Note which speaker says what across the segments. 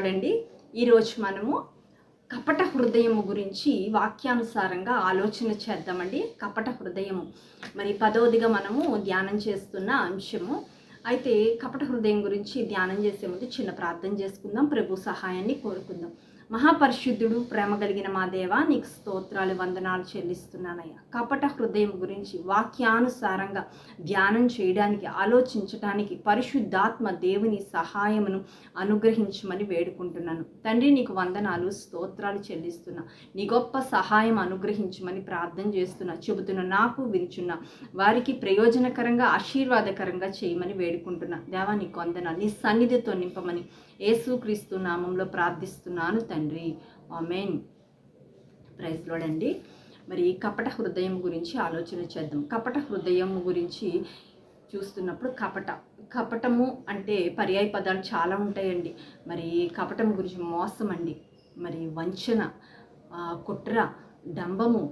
Speaker 1: చూడండి ఈరోజు మనము కపట హృదయము గురించి వాక్యానుసారంగా ఆలోచన చేద్దామండి. కపట హృదయము. మరి పదవదిగా మనము ధ్యానం చేస్తున్న అంశము. అయితే కపట హృదయం గురించి ధ్యానం చేసే ముందు చిన్న ప్రార్థన చేసుకుందాం. ప్రభు సహాయాన్ని కోరుకుందాం. మహాపరిశుద్ధుడు ప్రేమ కలిగిన మా దేవా నీకు స్తోత్రాలు వందనాలు చెల్లిస్తున్నానయ్యా. కపట హృదయం గురించి వాక్యానుసారంగా ధ్యానం చేయడానికి ఆలోచించడానికి పరిశుద్ధాత్మ దేవుని సహాయమును అనుగ్రహించమని వేడుకుంటున్నాను. తండ్రి నీకు వందనాలు స్తోత్రాలు చెల్లిస్తున్నా. నీ గొప్ప సహాయం అనుగ్రహించమని ప్రార్థన చేస్తున్నా. చెబుతున్న నాకు వించున్న వారికి ప్రయోజనకరంగా ఆశీర్వాదకరంగా చేయమని వేడుకుంటున్నా. దేవా నీకు వందనాలు. నీ సన్నిధితో నింపమని యేసుక్రీస్తు నామంలో ప్రార్థిస్తున్నాను తండ్రి. ఆమెన్. ప్రైజ్లోడండి మరి కపట హృదయం గురించి ఆలోచన చేద్దాం. కపట హృదయం గురించి చూస్తున్నప్పుడు కపట కపటము అంటే పర్యాయ పదాలు చాలా ఉంటాయండి. మరి కపటం గురించి మోసం అండి మరి వంచన కుట్ర డంబము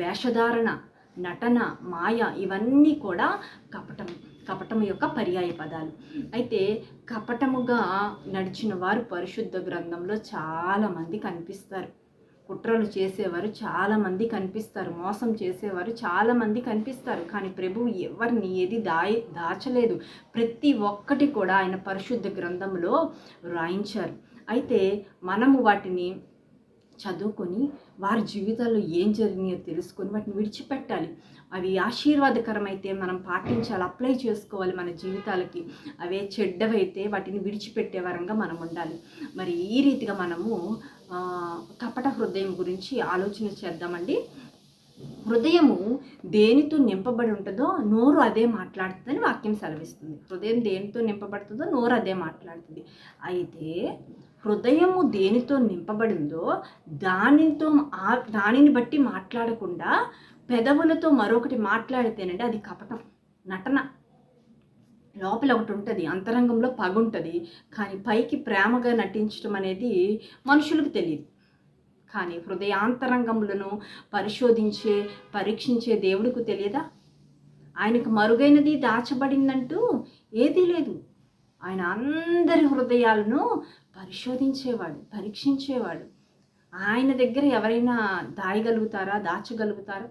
Speaker 1: వేషధారణ నటన మాయ ఇవన్నీ కూడా కపటం. కపటం యొక్క పర్యాయ పదాలు. అయితే కపటముగా నడిచిన వారు పరిశుద్ధ గ్రంథంలో చాలామంది కనిపిస్తారు. కుట్రలు చేసేవారు చాలామంది కనిపిస్తారు. మోసం చేసేవారు చాలామంది కనిపిస్తారు. కానీ ప్రభువు ఎవరిని ఏది దాయ దాచలేదు. ప్రతి ఒక్కటి కూడా ఆయన పరిశుద్ధ గ్రంథంలో రాయించారు. అయితే మనము వాటిని చదువుకొని వారి జీవితాల్లో ఏం జరిగినాయో తెలుసుకొని వాటిని విడిచిపెట్టాలి. అవి ఆశీర్వాదకరమైతే మనం పాటించాలి అప్లై చేసుకోవాలి మన జీవితాలకి. అవే చెడ్డవైతే వాటిని విడిచిపెట్టే వరంగా మనం ఉండాలి. మరి ఈ రీతిగా మనము కపట హృదయం గురించి ఆలోచన చేద్దామండి. హృదయము దేనితో నింపబడి ఉంటుందో నోరు అదే మాట్లాడుతుందని వాక్యం సెలవిస్తుంది. హృదయం దేనితో నింపబడుతుందో నోరు అదే మాట్లాడుతుంది. అయితే హృదయము దేనితో నింపబడిందో దానితో ఆ- దానిని బట్టి మాట్లాడకుండా పెదవులతో మరొకటి మాట్లాడితేనండి అది కపటం నటన. లోపల ఒకటి ఉంటుంది అంతరంగంలో పగ ఉంటుంది కానీ పైకి ప్రేమగా నటించడం అనేది మనుషులకు తెలియదు కానీ హృదయాంతరంగములను పరిశోధించే పరీక్షించే దేవుడికి తెలియదా? ఆయనకు మరుగైనది దాచబడిందంటూ ఏదీ లేదు. ఆయన అందరి హృదయాలను పరిశోధించేవాడు పరీక్షించేవాడు. ఆయన దగ్గర ఎవరైనా దాయగలుగుతారా దాచగలుగుతారా?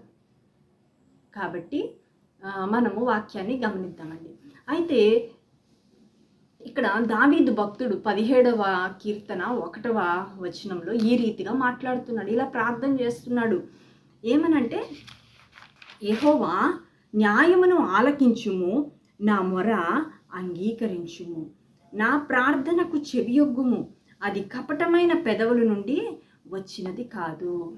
Speaker 1: కాబట్టి మనము వాక్యాన్ని గమనిద్దామండి. అయితే ఇక్కడ దావీదు భక్తుడు పదిహేడవ కీర్తన ఒకటవ వచనంలో ఈ రీతిగా మాట్లాడుతున్నాడు. ఇలా ప్రార్థన చేస్తున్నాడు. ఏమనంటే యహోవా న్యాయమును ఆలకించుము. నా మొర అంగీకరించుము. నా ప్రార్థనకు చెవియొగ్గుము. అది కపటమైన పెదవుల నుండి వచ్చినది కాదు.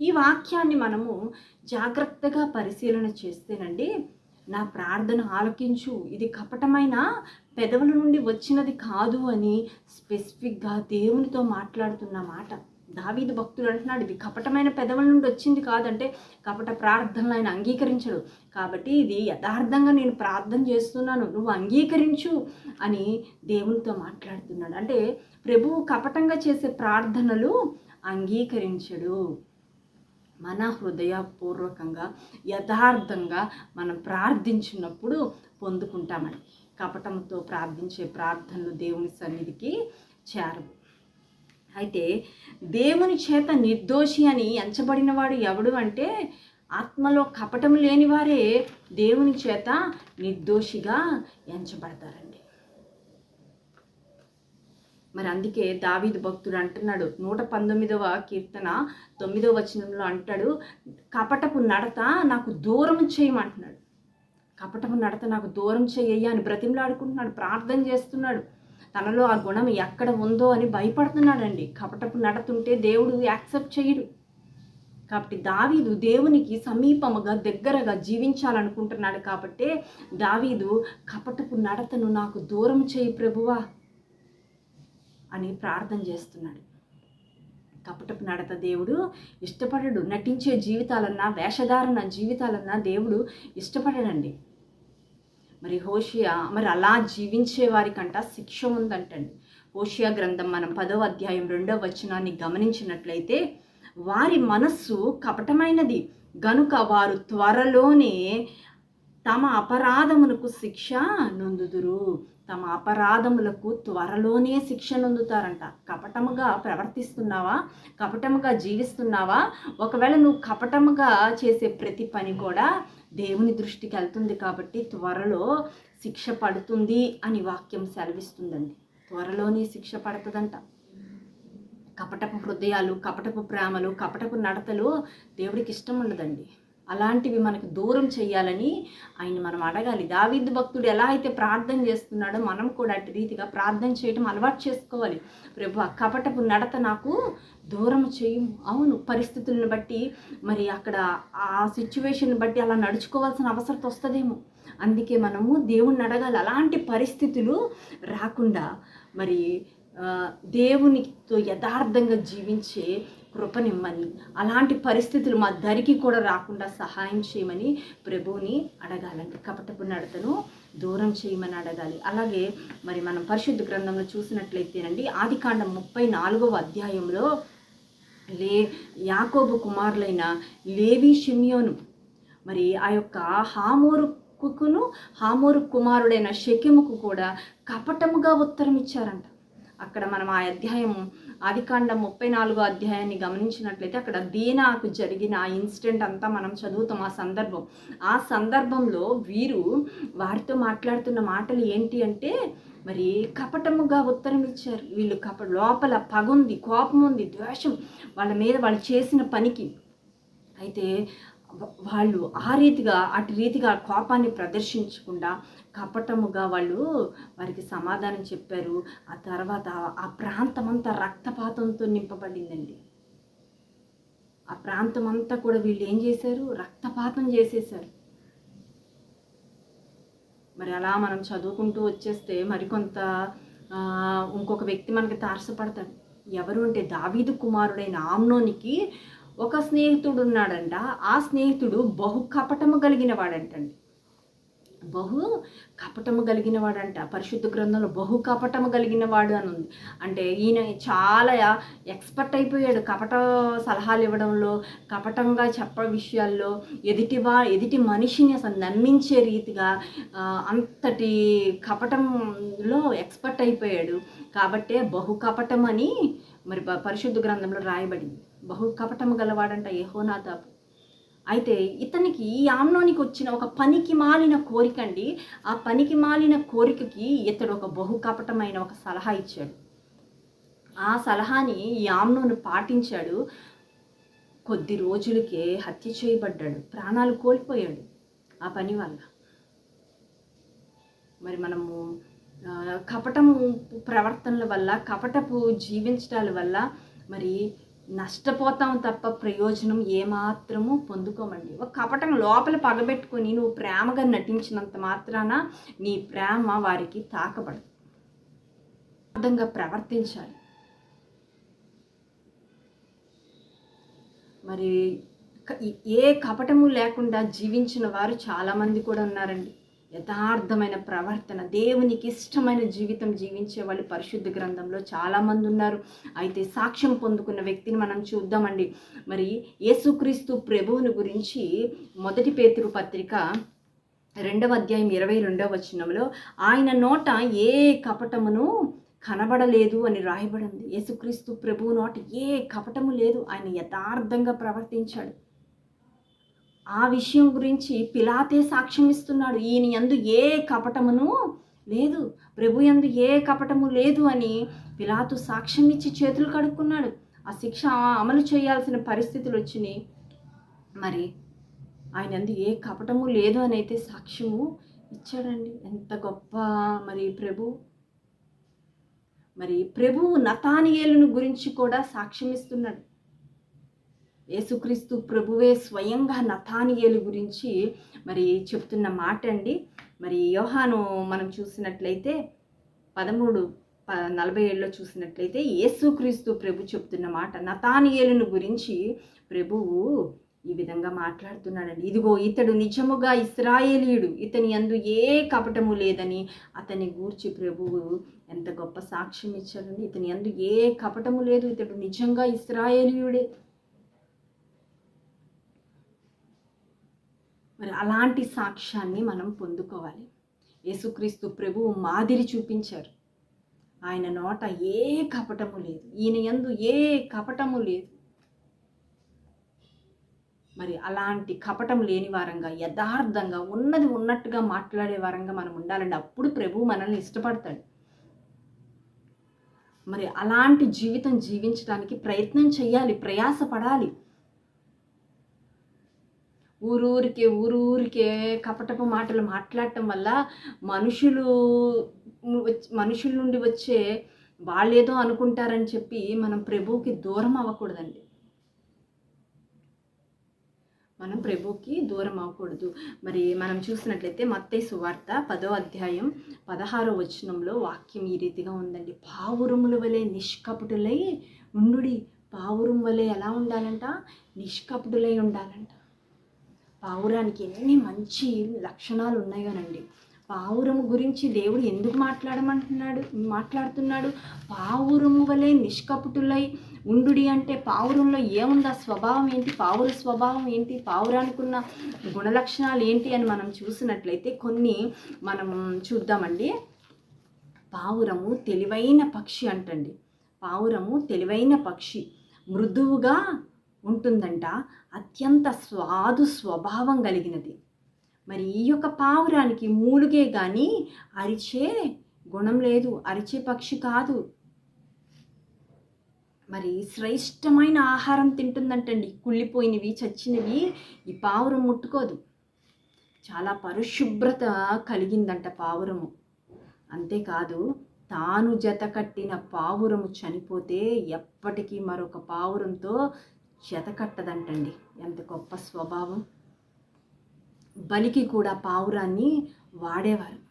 Speaker 1: ఈ వాక్యాన్ని మనము జాగ్రత్తగా పరిశీలన చేస్తేనండి నా ప్రార్థన ఆలకించు. ఇది కపటమైన పెదవుల నుండి వచ్చినది కాదు అని స్పెసిఫిక్గా దేవునితో మాట్లాడుతున్న మాట. దావీదు భక్తుడు అంటున్నాడు ఇది కపటమైన పెదవుల నుండి వచ్చింది కాదంటే కపట ప్రార్థనలు ఆయన అంగీకరించడు. కాబట్టి ఇది యథార్థంగా నేను ప్రార్థన చేస్తున్నాను నువ్వు అంగీకరించు అని దేవునితో మాట్లాడుతున్నాడు. అంటే ప్రభువు కపటంగా చేసే ప్రార్థనలు అంగీకరించడు. మన హృదయపూర్వకంగా యథార్థంగా మనం ప్రార్థించినప్పుడు పొందుకుంటామని కపటంతో ప్రార్థించే ప్రార్థనలు దేవుని సన్నిధికి చేరవు. అయితే దేవుని చేత నిర్దోషి అని ఎంచబడినవాడు ఎవడు అంటే ఆత్మలో కపటం లేనివారే దేవుని చేత నిర్దోషిగా ఎంచబడతారండి. మరి అందుకే దావీదు భక్తుడు అంటున్నాడు నూట పంతొమ్మిదవ కీర్తన తొమ్మిదవ వచనంలో అంటాడు కపటపు నడత నాకు దూరం చేయమంటున్నాడు కపటపు నడత నాకు దూరం చెయ్యయ్యా అని బ్రతిమలాడుకుంటున్నాడు ప్రార్థన చేస్తున్నాడు. తనలో ఆ గుణం ఎక్కడ ఉందో అని భయపడుతున్నాడండి. కపటపు నడుతుంటే దేవుడు యాక్సెప్ట్ చేయడు. కాబట్టి దావీదు దేవునికి సమీపముగా దగ్గరగా జీవించాలనుకుంటున్నాడు కాబట్టే దావీదు కపటపు నడతను నాకు దూరం చేయి ప్రభువా అని ప్రార్థన చేస్తున్నాడు. కపటపు నడత దేవుడు ఇష్టపడడు. నటించే జీవితాలన్నా వేషధారణ జీవితాలన్నా దేవుడు ఇష్టపడడండి. మరి హోషియా మరి అలా జీవించే వారికంట శిక్ష ఉందంటండి. హోషియా గ్రంథం మనం పదవ అధ్యాయం రెండవ వచనాన్ని గమనించినట్లయితే వారి మనస్సు కపటమైనది. గనుక వారు త్వరలోనే తమ అపరాధములకు శిక్ష నొందుదురు. తమ అపరాధములకు త్వరలోనే శిక్ష నొందుతారంట. కపటముగా ప్రవర్తిస్తున్నావా? కపటముగా జీవిస్తున్నావా? ఒకవేళ నువ్వు కపటముగా చేసే ప్రతి పని కూడా దేవుని దృష్టికి వెళ్తుంది కాబట్టి త్వరలో శిక్ష పడుతుంది అని వాక్యం సెలవిస్తుందండి. త్వరలోనే శిక్ష పడుతుందంట. కపటపు హృదయాలు కపటపు ప్రేమలు కపటపు నడతలు దేవుడికి ఇష్టం ఉండదండి. అలాంటివి మనకు దూరం చేయాలని ఆయన మనం అడగాలి. దావిద్దు భక్తుడు ఎలా అయితే ప్రార్థన చేస్తున్నాడో మనం కూడా అటు రీతిగా ప్రార్థన చేయటం అలవాటు చేసుకోవాలి. ప్రభు ఆ కపటపు నడత నాకు దూరం చేయు అవును పరిస్థితులను బట్టి మరి అక్కడ ఆ సిచ్యువేషన్ బట్టి అలా నడుచుకోవాల్సిన అవసరం వస్తుందేమో. అందుకే మనము దేవుణ్ణి అడగాలి. అలాంటి పరిస్థితులు రాకుండా మరి దేవునితో యథార్థంగా జీవించే కృపనిమ్మని అలాంటి పరిస్థితులు మా దరికి కూడా రాకుండా సహాయం చేయమని ప్రభువుని అడగాలండి. కపటపు నడతను దూరం చేయమని అడగాలి. అలాగే మరి మనం పరిశుద్ధ గ్రంథంలో చూసినట్లయితేనండి ఆదికాండం ముప్పై నాలుగవ అధ్యాయంలో లే యాకోబు కుమారులైన లేవి షిమియోను మరి ఆ యొక్క హామోరు కుకును హామోరు కుమారుడైన షెకెముకు కూడా కపటముగా ఉత్తరం ఇచ్చారంట అక్కడ మనం ఆ అధ్యాయం ఆదికాండం ముప్పై నాలుగో అధ్యాయాన్ని గమనించినట్లయితే అక్కడ దీనాకు జరిగిన ఆ ఇన్సిడెంట్ అంతా మనం చదువుతాం ఆ సందర్భం. ఆ సందర్భంలో వీరు వారితో మాట్లాడుతున్న మాటలు ఏంటి అంటే మరి కపటముగా ఉత్తరం ఇచ్చారు. వీళ్ళు కప లోపల పగుంది కోపం ఉంది ద్వేషం వాళ్ళ మీద వాళ్ళు చేసిన పనికి. అయితే వాళ్ళు ఆ రీతిగా అటు రీతిగా కోపాన్ని ప్రదర్శించకుండా కపటముగా వాళ్ళు వారికి సమాధానం చెప్పారు. ఆ తర్వాత ఆ ప్రాంతం అంతా రక్తపాతంతో నింపబడిందండి. ఆ ప్రాంతం అంతా కూడా వీళ్ళు ఏం చేశారు? రక్తపాతం చేసేసారు మరి అలా మనం చదువుకుంటూ వచ్చేస్తే మరికొంత ఇంకొక వ్యక్తి మనకి తారసపడతాడు. ఎవరు అంటే దావీదు కుమారుడైన ఆమ్నోనికి ఒక స్నేహితుడు ఉన్నాడంట ఆ స్నేహితుడు బహు కపటము కలిగిన వాడంటండి బహు కపటము కలిగిన వాడంట పరిశుద్ధ గ్రంథంలో బహు కపటము కలిగిన వాడు అని ఉంది. అంటే ఈయన చాలా ఎక్స్పర్ట్ అయిపోయాడు. కపట సలహాలు ఇవ్వడంలో కపటంగా చెప్ప విషయాల్లో ఎదుటి వా ఎదుటి మనిషిని అసలు నమ్మించే రీతిగా అంతటి కపటంలో ఎక్స్పర్ట్ అయిపోయాడు. కాబట్టే బహు కపటం అని మరి ప- పరిశుద్ధ గ్రంథంలో రాయబడింది. బహు కపటము గలవాడంట యహోనాదాబు. అయితే ఇతనికి ఈ ఆమ్నోనికి వచ్చిన ఒక పనికి మాలిన కోరిక అండి ఆ పనికి మాలిన కోరికకి ఇతడు ఒక బహు కపటమైన ఒక సలహా ఇచ్చాడు. ఆ సలహాని ఈ ఆమ్నోను పాటించాడు. కొద్ది రోజులకే హత్య చేయబడ్డాడు. ప్రాణాలు కోల్పోయాడు ఆ పని వల్ల. మరి మనము కపటము ప్రవర్తనల వల్ల కపటపు జీవించడాల వల్ల మరి నష్టపోతాం తప్ప ప్రయోజనం ఏమాత్రము పొందుకోమండి. ఒక కపటం లోపల పగబెట్టుకొని నువ్వు ప్రేమగా నటించినంత మాత్రాన నీ ప్రేమ వారికి తాకబడదు. అర్థంగా ప్రవర్తించాలి. మరి క- ఏ కపటము లేకుండా జీవించిన వారు చాలామంది కూడా ఉన్నారండి. యథార్థమైన ప్రవర్తన దేవునికి ఇష్టమైన జీవితం జీవించే వాళ్ళు పరిశుద్ధ గ్రంథంలో చాలామంది ఉన్నారు. అయితే సాక్ష్యం పొందుకున్న వ్యక్తిని మనం చూద్దామండి. మరి యేసుక్రీస్తు ప్రభువుని గురించి మొదటి పేతురు పత్రిక రెండవ అధ్యాయం ఇరవై రెండవ వచనంలో ఆయన నోట ఏ కపటమును కనబడలేదు అని రాయబడింది. యేసుక్రీస్తు ప్రభువు నోట ఏ కపటము లేదు. ఆయన యథార్థంగా ప్రవర్తించాడు. ఆ విషయం గురించి పిలాతే సాక్ష్యం ఇస్తున్నాడు. ఈయన ఎందు ఏ కపటమును లేదు. ప్రభు ఎందు ఏ కపటము లేదు అని పిలాతు సాక్ష్యం ఇచ్చి చేతులు కడుక్కున్నాడు. ఆ శిక్ష అమలు చేయాల్సిన పరిస్థితులు వచ్చినాయి. మరి ఆయన యందు ఏ కపటము లేదు అని అయితే సాక్ష్యము ఇచ్చాడండి. ఎంత గొప్ప మరి ప్రభు. మరి ప్రభువు నతానియేలును గురించి కూడా సాక్ష్యం ఇస్తున్నాడు. యేసుక్రీస్తు ప్రభువే స్వయంగా నతానియేలు గురించి మరి చెప్తున్న మాట అండి మరి యోహాను మనం చూసినట్లయితే పదమూడు ప నలభై ఏళ్ళలో చూసినట్లయితే యేసుక్రీస్తు ప్రభు చెప్తున్న మాట నతానియేలును గురించి ప్రభువు ఈ విధంగా మాట్లాడుతున్నాడండి. ఇదిగో ఇతడు నిజముగా ఇస్రాయేలీయుడు ఇతని అందు ఏ కపటము లేదని అతని గూర్చి ప్రభువు ఎంత గొప్ప సాక్ష్యం ఇచ్చాడండి. ఇతని యందు ఏ కపటము లేదు ఇతడు నిజంగా ఇస్రాయేలీయుడే. మరి అలాంటి సాక్ష్యాన్ని మనం పొందుకోవాలి. యేసుక్రీస్తు ప్రభువు మాదిరి చూపించారు. ఆయన నోట ఏ కపటము లేదు. ఈయన ఎందు ఏ కపటము లేదు. మరి అలాంటి కపటం లేని వారంగా యథార్థంగా ఉన్నది ఉన్నట్టుగా మాట్లాడే వారంగా మనం ఉండాలండి. అప్పుడు ప్రభు మనల్ని ఇష్టపడతాడు. మరి అలాంటి జీవితం జీవించడానికి ప్రయత్నం చేయాలి ప్రయాసపడాలి. ఊరూరికే ఊరూరికే కపటపు మాటలు మాట్లాడటం వల్ల మనుషులు వచ్చి- మనుషుల నుండి వచ్చే వాళ్ళేదో అనుకుంటారని చెప్పి మనం ప్రభువుకి దూరం అవ్వకూడదండి. మనం ప్రభువుకి దూరం అవ్వకూడదు. మరి మనం చూసినట్లయితే మత్తే సువార్త పదో అధ్యాయం పదహారో వచనంలో వాక్యం ఈ రీతిగా ఉందండి. పావురముల వలె నిష్కపటులై ఉండు పావురం వలె ఎలా ఉండాలంట? నిష్కపటులై ఉండాలంట. పావురానికి ఎన్ని మంచి లక్షణాలు ఉన్నాయోనండి. పావురము గురించి దేవుడు ఎందుకు మాట్లాడమంటున్నాడు మాట్లాడుతున్నాడు? పావురము వలె నిష్కపుటులై ఉండుడి అంటే పావురంలో ఏముంది? ఆ స్వభావం ఏంటి? పావుర స్వభావం ఏంటి? పావురానికి ఉన్న గుణలక్షణాలు ఏంటి అని మనం చూసినట్లయితే కొన్ని మనం చూద్దామండి. పావురము తెలివైన పక్షి అంటండి. పావురము తెలివైన పక్షి. మృదువుగా ఉంటుందంట. అత్యంత స్వాదు స్వభావం కలిగినది. మరి ఈ యొక్క పావురానికి మూలుగే కానీ అరిచే గుణం లేదు. అరిచే పక్షి కాదు. మరి శ్రేష్టమైన ఆహారం తింటుందంటండి. కుళ్ళిపోయినవి చచ్చినవి ఈ పావురం ముట్టుకోదు. చాలా పరిశుభ్రత కలిగిందంట పావురము. అంతేకాదు తాను జత కట్టిన పావురము చనిపోతే ఎప్పటికీ మరొక పావురంతో చెతకట్టదంటండి ఎంత గొప్ప స్వభావం. బలికి కూడా పావురాన్ని వాడేవారు.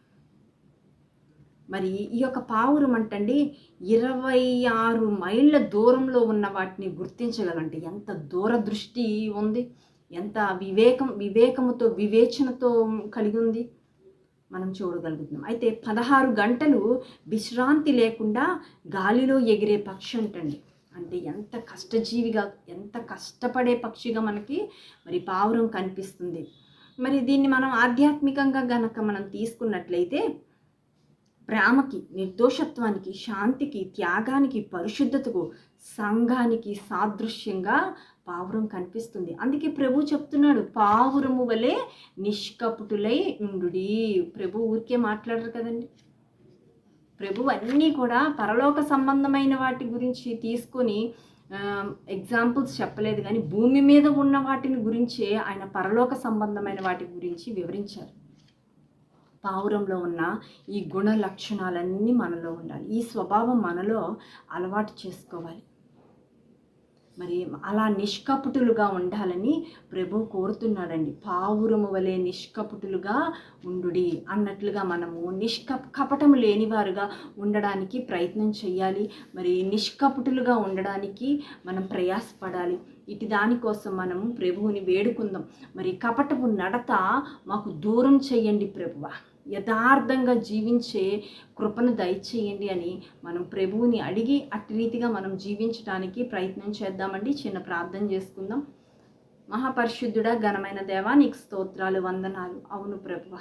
Speaker 1: మరి ఈ యొక్క పావురం అంటండి ఇరవై ఆరు మైళ్ళ దూరంలో ఉన్న వాటిని గుర్తించగలంటే ఎంత దూరదృష్టి ఉంది. ఎంత వివేకం వివేకముతో వివేచనతో కలిగి ఉంది. మనం చూడగలుగుతున్నాం. అయితే పదహారు గంటలు విశ్రాంతి లేకుండా గాలిలో ఎగిరే పక్షి అంటండి. అంటే ఎంత కష్టజీవిగా ఎంత కష్టపడే పక్షిగా మనకి మరి పావురం కనిపిస్తుంది. మరి దీన్ని మనం ఆధ్యాత్మికంగా గనక మనం తీసుకున్నట్లయితే ప్రేమకి నిర్దోషత్వానికి శాంతికి త్యాగానికి పరిశుద్ధతకు సంఘానికి సాదృశ్యంగా పావురం కనిపిస్తుంది. అందుకే ప్రభు చెప్తున్నాడు పావురము వలె నిష్కపుటులై ఉండు ప్రభు ఊరికే మాట్లాడరు కదండి. ప్రభు అన్నీ కూడా పరలోక సంబంధమైన వాటి గురించి తీసుకొని ఎగ్జాంపుల్స్ చెప్పలేదు కానీ భూమి మీద ఉన్న వాటిని గురించే ఆయన పరలోక సంబంధమైన వాటి గురించి వివరించారు. పావురంలో ఉన్న ఈ గుణ లక్షణాలన్నీ మనలో ఉండాలి. ఈ స్వభావం మనలో అలవాటు చేసుకోవాలి. మరి అలా నిష్కపటులుగా ఉండాలని ప్రభు కోరుతున్నాడండి. పావురము వలె నిష్కపటులుగా ఉండుడి అన్నట్లుగా మనము నిష్క కపటము లేనివారుగా ఉండడానికి ప్రయత్నం చేయాలి మరి నిష్కపటులుగా ఉండడానికి మనం ప్రయాసపడాలి. ఇటు దానికోసం మనం ప్రభువుని వేడుకుందాం. మరి కపటపు నడత మాకు దూరం చేయండి ప్రభువ. యథార్థంగా జీవించే కృపను దయచేయండి అని మనం ప్రభువుని అడిగి అట్టి రీతిగా మనం జీవించడానికి ప్రయత్నం చేద్దామండి. చిన్న ప్రార్థన చేసుకుందాం. మహాపరిశుద్ధుడా ఘనమైన దేవా నీకు స్తోత్రాలు వందనాలు. అవును ప్రభువ.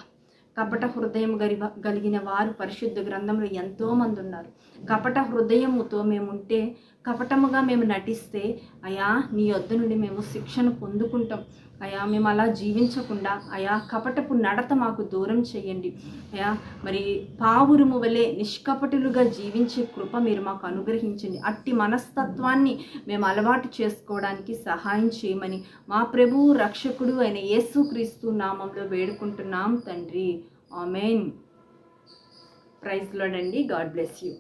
Speaker 1: కపట హృదయం గరి కలిగిన వారు పరిశుద్ధ గ్రంథంలో ఎంతోమంది ఉన్నారు. కపట హృదయముతో మేము ఉంటే కపటముగా మేము నటిస్తే అయా నీ వద్ద నుండి మేము శిక్షను పొందుకుంటాం. అయా మేము అలా జీవించకుండా అయా కపటపు నడత మాకు దూరం చేయండి. అయా మరి పావురుము వలె నిష్కపటులుగా జీవించే కృప మీరు మాకు అనుగ్రహించండి. అట్టి మనస్తత్వాన్ని మేము అలవాటు చేసుకోవడానికి సహాయం చేయమని మా ప్రభు రక్షకుడు అయిన యేసుక్రీస్తు నామంలో వేడుకుంటున్నాం తండ్రి. ఆమెన్. ప్రైజ్లోనండి గాడ్ బ్లెస్ యూ.